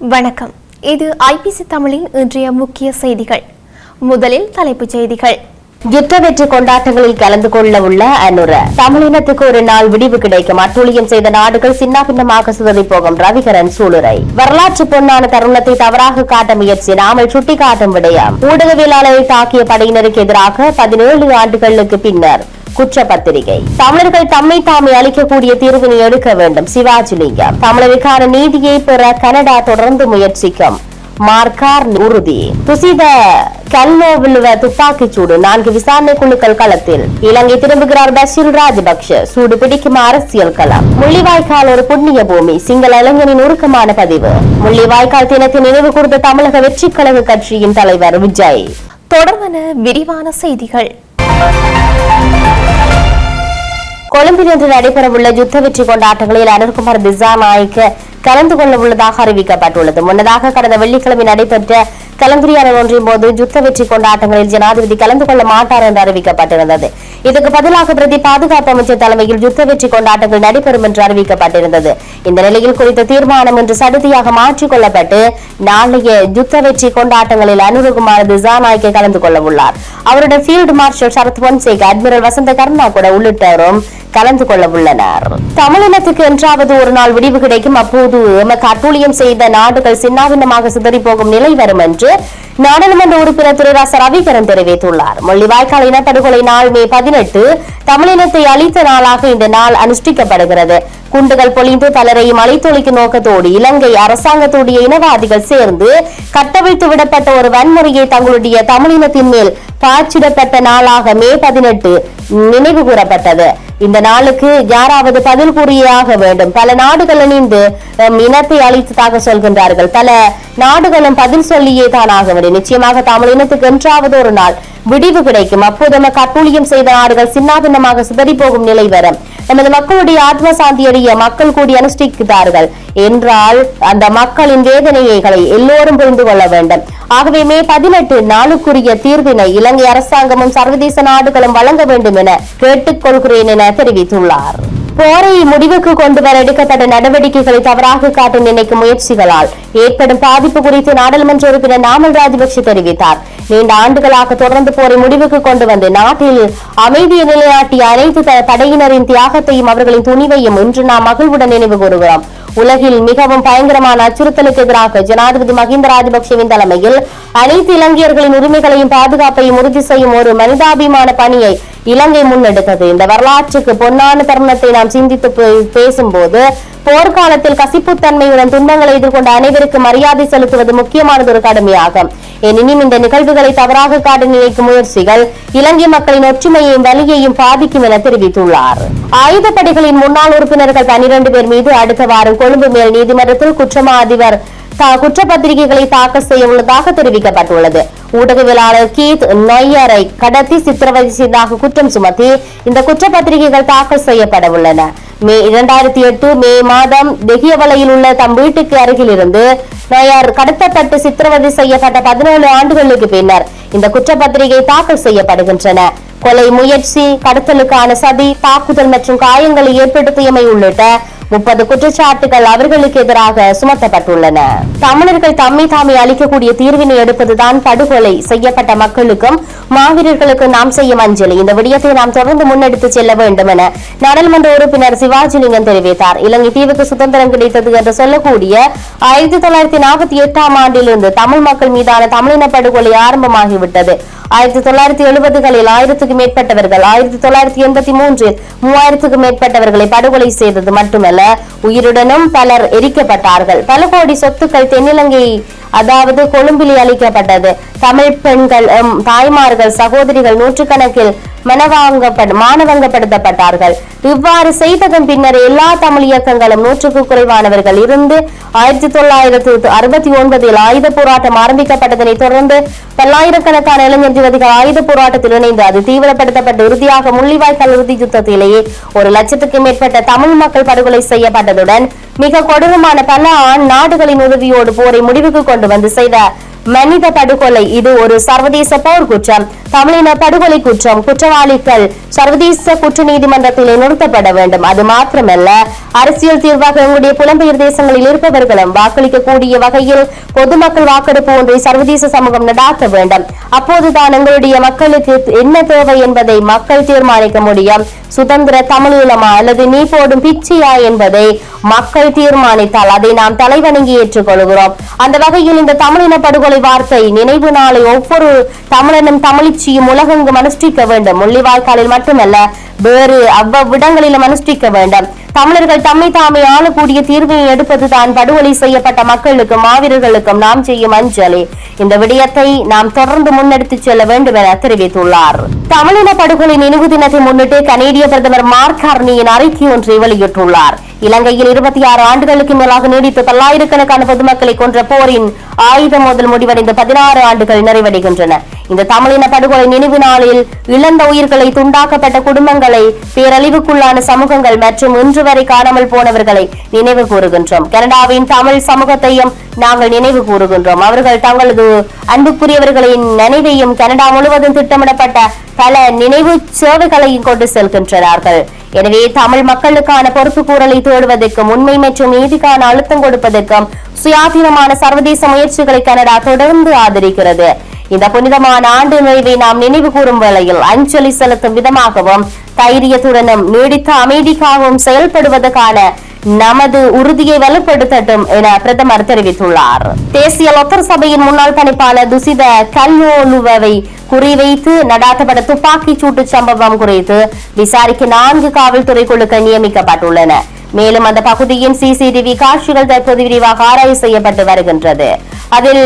வணக்கம். இது ஐபிசி தமிழின் இன்றைய முக்கிய செய்திகள். முதலில் தலைப்புச் செய்திகள். யுத்த வெற்றி கொண்டாட்டங்களில் கலந்து கொள்ள உள்ள அனுர. தமிழினத்துக்கு ஒரு நாள் விடிவு கிடைக்கும். அட்டூழியம் செய்த நாடுகள் சின்னாபின்னமாக சுதறி போகும் ரவிகரன் சூளுரை. வரலாற்று பொன்னான தருணத்தை தவறாக காட்ட முயற்சி நாமல் சுட்டிக்காட்டும் விடயம். ஊடகவியலாளரை தாக்கிய படையினருக்கு எதிராக பதினேழு ஆண்டுகளுக்கு பின்னர் குற்றப்பத்திரிகை. தமிழர்கள் தம்மை தாமே அளிக்கக்கூடிய தீர்வினை எடுக்க வேண்டும். சிவாஜிலிங்கம் தமிழருக்கான நீதியை பெற கனடா தொடர்ந்து முயற்சிக்கும். மார்கார் உறுதி. துசித கல்னோவிலுவ துப்பாக்கிச் சூடு. நான்கு விசாரணை குழுக்கள் களத்தில். இலங்கை திரும்புகிறார் பஷீர் ராஜபக்ஷ. சூடு பிடிக்கும் அரசியல் களம். முள்ளிவாய்க்கால் ஒரு புண்ணிய பூமி. சிங்கள இளைஞனின் உருக்கமான பதிவு. முள்ளிவாய்க்கால் தினத்தை நினைவு கூர்ந்த தமிழக வெற்றி கழக கட்சியின் தலைவர் விஜய். தொடர்பான விரிவான செய்திகள். கொழும்பில் இன்று நடைபெறவுள்ள யுத்த வெற்றி கொண்டாட்டங்களில் அனில்குமார் திசாநாயக்க கலந்து கொள்ள உள்ளதாக அறிவிக்கப்பட்டுள்ளது. முன்னதாக கடந்த வெள்ளிக்கிழமை நடைபெற்ற கலந்துரையாடல் ஒன்றின் போது யுத்த வெற்றி கொண்டாட்டங்களில் ஜனாதிபதி கலந்து கொள்ள மாட்டார் என்று அறிவிக்கப்பட்டிருந்தது. இதற்கு பதிலாக பிரதி பாதுகாப்பு அமைச்சர் தலைமையில் யுத்த வெற்றி கொண்டாட்டங்கள் நடைபெறும் என்று அறிவிக்கப்பட்டிருந்தது. இந்த நிலையில் குறித்த தீர்மானம் இன்று சடுதியாக மாற்றிக் கொள்ளப்பட்டு நாளைய யுத்த வெற்றி கொண்டாட்டங்களில் அனுரகுமார் திசாநாய்க்கை கலந்து கொள்ள உள்ளார். அவருடைய field marshal Sarath Fonseka admiral Vasantha Karna கூட உள்ளிட்டோரும் கலந்து கொள்ள உள்ளனர். தமிழினத்துக்கு என்றாவது ஒரு நாள் விடிவு கிடைக்கும். அப்போது எமக்கு அட்டூழியம் செய்த நாடுகள் சின்னாவின்னமாக சிதறி போகும் நிலை வரும் என்று chết நாடாளுமன்ற உறுப்பினர் திரு ராச ரவிகரன் தெரிவித்துள்ளார். முள்ளிவாய்க்கால் இனப்படுகொலை நாள் மே பதினெட்டு தமிழினத்தை அழித்த நாளாக இந்த நாள் அனுஷ்டிக்கப்படுகிறது. குண்டுகள் பொழிந்து பலரையும் அழித்தொழிக்கும் நோக்கத்தோடு இலங்கை அரசாங்கத்துடைய இனவாதிகள் சேர்ந்து கட்டவிழ்த்து விடப்பட்ட ஒரு வன்முறையை தங்களுடைய தமிழினத்தின் மேல் பாய்ச்சிடப்பட்ட நாளாக மே பதினெட்டு நினைவு கூறப்பட்டது. இந்த நாளுக்கு யாராவது பதில் கூறியாக வேண்டும். பல நாடுகள் இணைந்து இனத்தை அழித்ததாக சொல்கின்றார்கள். பல நாடுகளும் பதில் சொல்லியே தானாக ஆக நிச்சயமாக தமிழ் இனத்துக்கு என்றாவது ஒரு நாள் விடிவு கிடைக்கும். அப்போது நம்ம அட்டூழியம் செய்த நாடுகள் சின்னாபின்னமாக சிதறி போகும் நிலை வரும். நமது மக்களுடைய ஆத்ம சாந்தியடைய மக்கள் கூடி அனுஷ்டிக்கிறார்கள். என்றால் அந்த மக்களின் வேதனைகளை எல்லோரும் புரிந்து கொள்ள வேண்டும். ஆகவே மே பதினெட்டு நாளுக்குரிய தீர்வினை இலங்கை அரசாங்கமும் சர்வதேச நாடுகளும் வழங்க வேண்டும் என கேட்டுக்கொள்கிறேன் என தெரிவித்துள்ளார். போரை முடிவுக்கு கொண்டு வர எடுக்கப்பட்ட நடவடிக்கைகளை தவறாக காட்ட நினைக்கும் முயற்சிகளால் ஏற்படும் பாதிப்பு குறித்து நாடாளுமன்ற உறுப்பினர் நாமல் ராஜபக்ஷ தெரிவித்தார். நீண்ட ஆண்டுகளாக தொடர்ந்து போரை முடிவுக்கு கொண்டு வந்து நாட்டில் அமைதியை நிலைநாட்டிய அனைத்து த- படையினரின் தியாகத்தையும் அவர்களின் துணிவையும் இன்று நாம் மகிழ்வுடன் நினைவு கூறுகிறோம். உலகில் மிகவும் பயங்கரமான அச்சுறுத்தலுக்கு எதிராக ஜனாதிபதி மஹிந்த ராஜபக்சேவின் தலைமையில் அனைத்து இலங்கையர்களின் உரிமைகளையும் பாதுகாப்பையும் உறுதி செய்யும் ஒரு மனிதாபிமான பணியை இலங்கை முன்னெடுத்தது. இந்த வரலாற்றுக்கு பொன்னான தருணத்தை நாம் சிந்தித்து பேசும்போது போர்க்காலத்தில் கசிப்புத்தன்மையுடன் துன்பங்களை எதிர்கொண்ட அனைவருக்கும் மரியாதை செலுத்துவது முக்கியமானது ஒரு கடமையாகும். எனினும் இந்த நிகழ்வுகளை தவறாக காட்ட நினைக்கும் முயற்சிகள் இலங்கை மக்களின் ஒற்றுமையையும் வலியையும் பாதிக்கும் என தெரிவித்துள்ளார். ஆயுதப்படைகளின் முன்னாள் உறுப்பினர்கள் பனிரெண்டு பேர் மீது அடுத்த வாரம் கொழும்பு மேல் நீதிமன்றத்தில் குற்றமா அதிபர் குற்றப்பத்திரிகைகளை தாக்கல் செய்ய உள்ளதாக தெரிவிக்கப்பட்டுள்ளது. ஊடகவியலாளர் கீத் நையரை கடத்தி சித்திரவதை செய்ததாக குற்றம் சுமத்தி இந்த குற்றப்பத்திரிகைகள் தாக்கல் செய்யப்பட உள்ளன மே இரண்டாயிரத்தி எட்டு மே மாதம் தெகியவலையில் உள்ள தம் வீட்டுக்கு அருகில் இருந்து நயார் கடத்தப்பட்டு சித்திரவதை செய்யப்பட்ட பதினேழு ஆண்டுகளுக்கு பின்னர் இந்த குற்றப்பத்திரிகை தாக்கல் செய்யப்படுகின்றன. கொலை முயற்சி கடத்தலுக்கான சதி தாக்குதல் மற்றும் காயங்களை ஏற்படுத்தியமை உள்ளிட்ட முப்பது குற்றச்சாட்டுகள் அவர்களுக்கு எதிராக சுமத்தப்பட்டுள்ளன. தமிழர்கள் தம்மை தாமே அளிக்கக்கூடிய தீர்வினை எடுப்பதுதான் படுகொலை செய்யப்பட்ட மக்களுக்கும் மாவீரர்களுக்கும் நாம் செய்யும் அஞ்சலி. இந்த விடயத்தை நாம் தொடர்ந்து முன்னெடுத்து செல்ல வேண்டும் என நாடாளுமன்ற உறுப்பினர் சிவாஜிலிங்கம் தெரிவித்தார். இலங்கை தீவுக்கு சுதந்திரம் கிடைத்தது என்று சொல்லக்கூடிய ஆயிரத்தி தொள்ளாயிரத்தி நாற்பத்தி எட்டாம் ஆண்டிலிருந்து தமிழ் மக்கள் மீதான தமிழின படுகொலை ஆரம்பமாகிவிட்டது. ஆயிரத்தி தொள்ளாயிரத்தி எழுபதுகளில் ஆயிரத்துக்கு மேற்பட்டவர்கள் ஆயிரத்தி தொள்ளாயிரத்தி எண்பத்தி மூன்றில் மூவாயிரத்துக்கு மேற்பட்டவர்களை படுகொலை செய்தது மட்டுமல்ல உயிருடனும் பலர் எரிக்கப்பட்டார்கள். பல கோடி சொத்துக்கள் தென்னிலங்கை அதாவது கொழும்பிலே அளிக்கப்பட்டது. தமிழ் பெண்கள் தாய்மார்கள் சகோதரிகள் நூற்றுக்கணக்கில் மனவாங்கப்பட மானவங்கப்படுத்தப்பட்டார்கள். இவ்வாறு செய்ததன் பின்னர் எல்லா தமிழ் இயக்கங்களும் நூற்றுக்கு குறைவானவர்கள் இருந்து ஆயிரத்தி தொள்ளாயிரத்தி அறுபத்தி ஒன்பதில் ஆயுத போராட்டம் ஆரம்பிக்கப்பட்டதனை தொடர்ந்து பல்லாயிரக்கணக்கான இளைஞர் யுவதிகள் ஆயுத போராட்டத்தில் இணைந்து அது தீவிரப்படுத்தப்பட்டு இறுதியாக முள்ளிவாய்க்கால் இறுதி யுத்தத்திலேயே ஒரு லட்சத்துக்கு மேற்பட்ட தமிழ் மக்கள் படுகொலை செய்யப்பட்டதுடன் மிக கொடூரமான பல ஆண் நாடுகளின் உதவியோடு போரை முடிவுக்கு கொண்டு வந்து செய்த மனித படுகொலை. இது ஒரு சர்வதேச போர் குற்றம். தமிழின படுகொலை குற்றம் குற்றவாளிகள் சர்வதேச குற்ற நீதிமன்றத்தில் நிறுத்தப்பட வேண்டும். அது மாத்திரமல்ல அரசியல் தீர்வாக எங்களுடைய புலம்பெயர் தேசங்களில் இருப்பவர்களும் வாக்களிக்கக்கூடிய வகையில் பொதுமக்கள் வாக்கெடுப்பு ஒன்றை சர்வதேச சமூகம் நடாத்த வேண்டும். அப்போதுதான் எங்களுடைய மக்களுக்கு என்ன தேவை என்பதை மக்கள் தீர்மானிக்க முடியும். சுதந்திர தமிழீழமா அல்லது நீ போடும் பிச்சையா என்பதை மக்கள் தீர்மானித்தால் அதை நாம் தலைவணங்கி ஏற்றுக்கொள்கிறோம். அந்த வகையில் இந்த தமிழின படுகொலை வார்த்தை நினைவு நாளை ஒவ்வொரு தமிழனும் தமிழ்ச்சியும் உலகெங்கும் அனுஷ்டிக்க வேண்டும். முள்ளிவாய்க்காலில் மட்டுமல்ல வேறு அவ்வவ்விடங்களிலும் அனுஷ்டிக்க வேண்டும். தமிழர்கள் தம்மை தாமே ஆளக்கூடிய தீர்வை எடுப்பதுதான் படுகொலை செய்யப்பட்ட மக்களுக்கும் மாவீரர்களுக்கும் நாம் செய்யும் அஞ்சலி. இந்த விடயத்தை நாம் தொடர்ந்து முன்னெடுத்து செல்ல வேண்டும் என தெரிவித்துள்ளார். தமிழின படுகொலை நினைவு தினத்தை முன்னிட்டு கனேடிய பிரதமர் மார்க் ஹர்னியின் அறிக்கை ஒன்றை வெளியிட்டுள்ளார். இலங்கையில் இருபத்தி ஆறு ஆண்டுகளுக்கு மேலாக நீடித்த பல்லாயிரக்கணக்கான பொதுமக்களை கொன்ற போரின் ஆயுதம் முதல் முடிவடைந்த பதினாறு ஆண்டுகள் நிறைவடைகின்றன. இந்த தமிழின படுகொலை நினைவு நாளில் இழந்த உயிர்களை துண்டாக்கப்பட்ட குடும்பங்களை பேரழிவுக்குள்ளான சமூகங்கள் மற்றும் இன்று வரை காணாமல் போனவர்களை நினைவு கூறுகின்றோம். கனடாவின் தமிழ் சமூகத்தையும் நாங்கள் நினைவு கூறுகின்றோம். அவர்கள் தங்களது அன்புக்குரியவர்களின் நினைவையும் கனடா முழுவதும் திட்டமிடப்பட்ட பல நினைவு சேவைகளையும் கொண்டு செல்கின்றனார்கள். எனவே தமிழ் மக்களுக்கான பொறுப்பு கூறலை தேடுவதற்கும் உண்மை மற்றும் நீதிக்கான அழுத்தம் கொடுப்பதற்கும் சுயாதீனமான சர்வதேச முயற்சிகளை கனடா தொடர்ந்து ஆதரிக்கிறது. இந்த புனிதமான ஆண்டு நிறைவை நாம் நினைவு கூறும் வேளையில் அஞ்சலி செலுத்தும் விதமாகவும் தைரியத்துடனும் நீடித்த அமைதிக்காகவும் செயல்படுவதற்கான நமது உறுதியை வலுப்படுத்தட்டும் என பிரதமர் தெரிவித்துள்ளார். தேசிய லொத்தர் சபையின் முன்னாள் பணிப்பாளர் துசித கல்யோலுவை குறிவைத்து நடாத்தப்பட்ட துப்பாக்கிச் சூட்டு சம்பவம் குறித்து விசாரிக்க நான்கு காவல்துறை குழுக்கள் நியமிக்கப்பட்டுள்ளன. மேலும் அந்த பகுதியின் சிசிடிவி காட்சிகள் தற்போது விரிவாக ஆராய்ச்சி செய்யப்பட்டு வருகின்றது. அதில்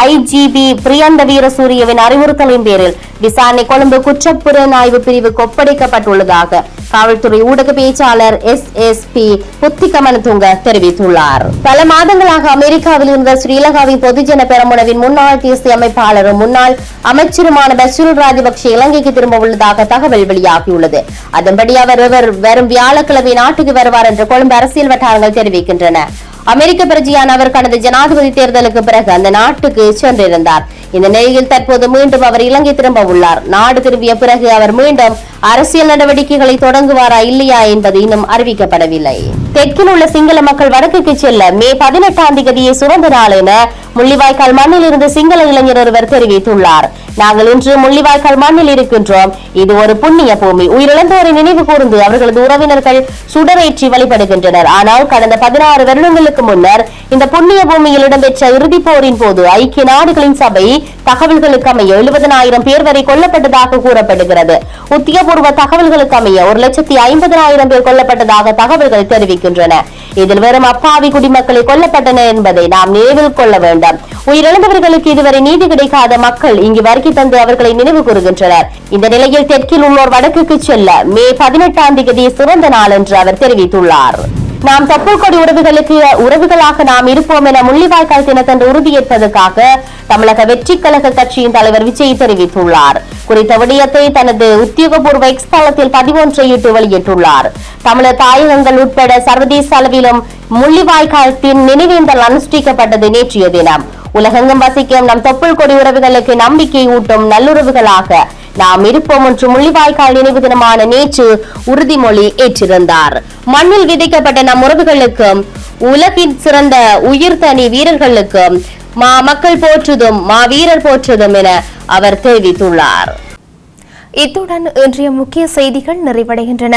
ஐஜிபி பிரியந்த வீரசூரியவின் அறிவுறுத்தலின் பேரில் விசாரணை கொழும்பு குற்றப்புலனாய்வு பிரிவுக்கு ஒப்படைக்கப்பட்டுள்ளதாக காவல்துறை ஊடக பேச்சாளர் எஸ் எஸ் பி புத்திகமனதுங்க தெரிவித்துள்ளார். பல மாதங்களாக அமெரிக்காவில் இருந்த ஸ்ரீலங்காவின் பொதுஜன பெரமுனவின் முன்னாள் தேசிய அமைப்பாளரும் முன்னாள் அமைச்சருமான பசில் ராஜபக்ஷ இலங்கைக்கு திரும்ப உள்ளதாக தகவல் வெளியாகியுள்ளது. அதன்படி அவர் வரும் வியாழக்கிழமை நாட்டுக்கு வருவார் என்று கொழும்பு அரசியல் வட்டாரங்கள் தெரிவிக்கின்றன. அமெரிக்க பிரஜையான அவர் கடந்த ஜனாதிபதி தேர்தலுக்கு பிறகு அந்த நாட்டுக்கு சென்றிருந்தார். இந்த நிலையில் தற்போது மீண்டும் அவர் இலங்கை திரும்ப உள்ளார். நாடு திரும்பிய பிறகு அவர் மீண்டும் அரசியல் நடவடிக்கைகளை தொடங்குவாரா இல்லையா என்பது இன்னும் அறிவிக்கப்படவில்லை. தெற்கில் உள்ள சிங்கள மக்கள் வடக்குக்கு செல்ல மே பதினெட்டாம் தேதியை சுரந்த நாள் என முள்ளிவாய்க்கால் மண்ணில் இருந்து சிங்கள இளைஞர் ஒருவர் தெரிவித்துள்ளார். நாங்கள் இன்று முள்ளிவாய்க்கால் மண்ணில் இருக்கின்றோம். இது ஒரு புண்ணிய பூமி. உயிரிழந்தோரை நினைவு கூர்ந்து அவர்களது உறவினர்கள் சுடரேற்றி வழிபடுகின்றனர். ஆனால் கடந்த பதினாறு வருடங்களுக்கு முன்னர் இந்த புண்ணிய பூமியில் இடம்பெற்ற இறுதிப் போரின் போது ஐக்கிய நாடுகளின் சபை தகவல்களுக்கு அமைய எழுபதனாயிரம் பேர் வரை கொல்லப்பட்டதாக கூறப்படுகிறது. உத்தியபூர்வ தகவல்களுக்கு அமைய ஒரு லட்சத்தி ஐம்பதனாயிரம் பேர் கொல்லப்பட்டதாக தகவல்கள் தெரிவிக்கின்றன. இதில் வெறும் அப்பாவி குடிமக்களை கொல்லப்பட்டனர் என்பதை நாம் நினைவில் கொள்ள வேண்டும். கொண்டார். உயிரிழந்தவர்களுக்கு இதுவரை நீதி கிடைக்காத மக்கள் இங்கு வருகை தந்து அவர்களை நினைவு கூறுகின்றனர். இந்த நிலையில் தெற்கில் உள்ளோர் வடக்குக்கு செல்ல மே பதினெட்டாம் தேதி சிறந்த நாள் என்று அவர் தெரிவித்துள்ளார். நாம் தொப்புள்கொடி உறவுகளுக்கு உறவுகளாக நாம் இருப்போம் என முள்ளிவாய்க்கால் தினத்தன்று உறுதியேற்பதற்காக தமிழக வெற்றி கழக கட்சியின் தலைவர் விஜய் தெரிவித்துள்ளார். குறித்த விடயத்தை தனது உத்தியோகபூர்வ எக்ஸ் தளத்தில் பதிவொன்றையிட்டு வெளியிட்டுள்ளார். தமிழர் தாயகங்கள் உட்பட சர்வதேச அளவிலும் முள்ளிவாய்க்காலத்தின் நினைவேந்தல் அனுஷ்டிக்கப்பட்டது நேற்றைய தினம். உலகெங்கும் வசிக்கும் நம் தொப்புள் கொடி உறவுகளுக்கு நம்பிக்கை ஊட்டும் நல்லுறவுகளாக நாம் இருப்போம் என்று முள்ளிவாய்க்கால் நினைவு தினமான நேற்று உறுதிமொழி ஏற்றிருந்தார். மண்ணில் விதைக்கப்பட்ட நம் உறவுகளுக்கும் உலகின் சிறந்த உயிர்த்தனி வீரர்களுக்கும் மா மக்கள் போற்றுதும் மா வீரர் போற்றுதும் என அவர் தெரிவித்துள்ளார். இத்துடன் இன்றைய முக்கிய செய்திகள் நிறைவடைகின்றன.